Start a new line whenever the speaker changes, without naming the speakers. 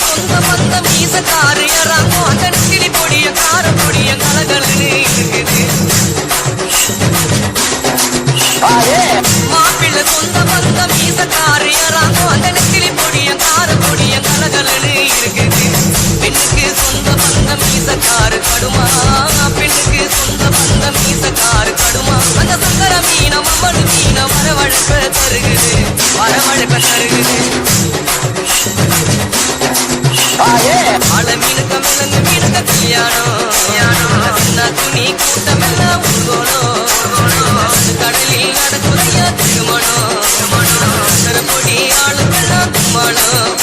சொந்த மந்த மீசக்காரு யாராமோ அந்த நெத்திலி பொடிய கார பொடிய கலகலனு இருக்குது. மாப்பிள்ள சொந்த மந்த மீசக்காரு யாராமோ அந்த நெத்திலி பொடிய கார பொடிய கலகலனு இருக்குது. பெண்ணுக்கு சொந்த மந்த மீசக்காரு கடுமா? பெண்ணுக்கு சொந்த மந்த மீசக்காரு கடுமா? அந்த சங்கர மீனம் அம்மனு மீனம் வரவழைப்ப தருகுது வரவழைப்ப தருகுது கடலில் நடக்குறையா திருமணம் திருமணம் ஆளுக்கெல்லாம் தும்மாளம்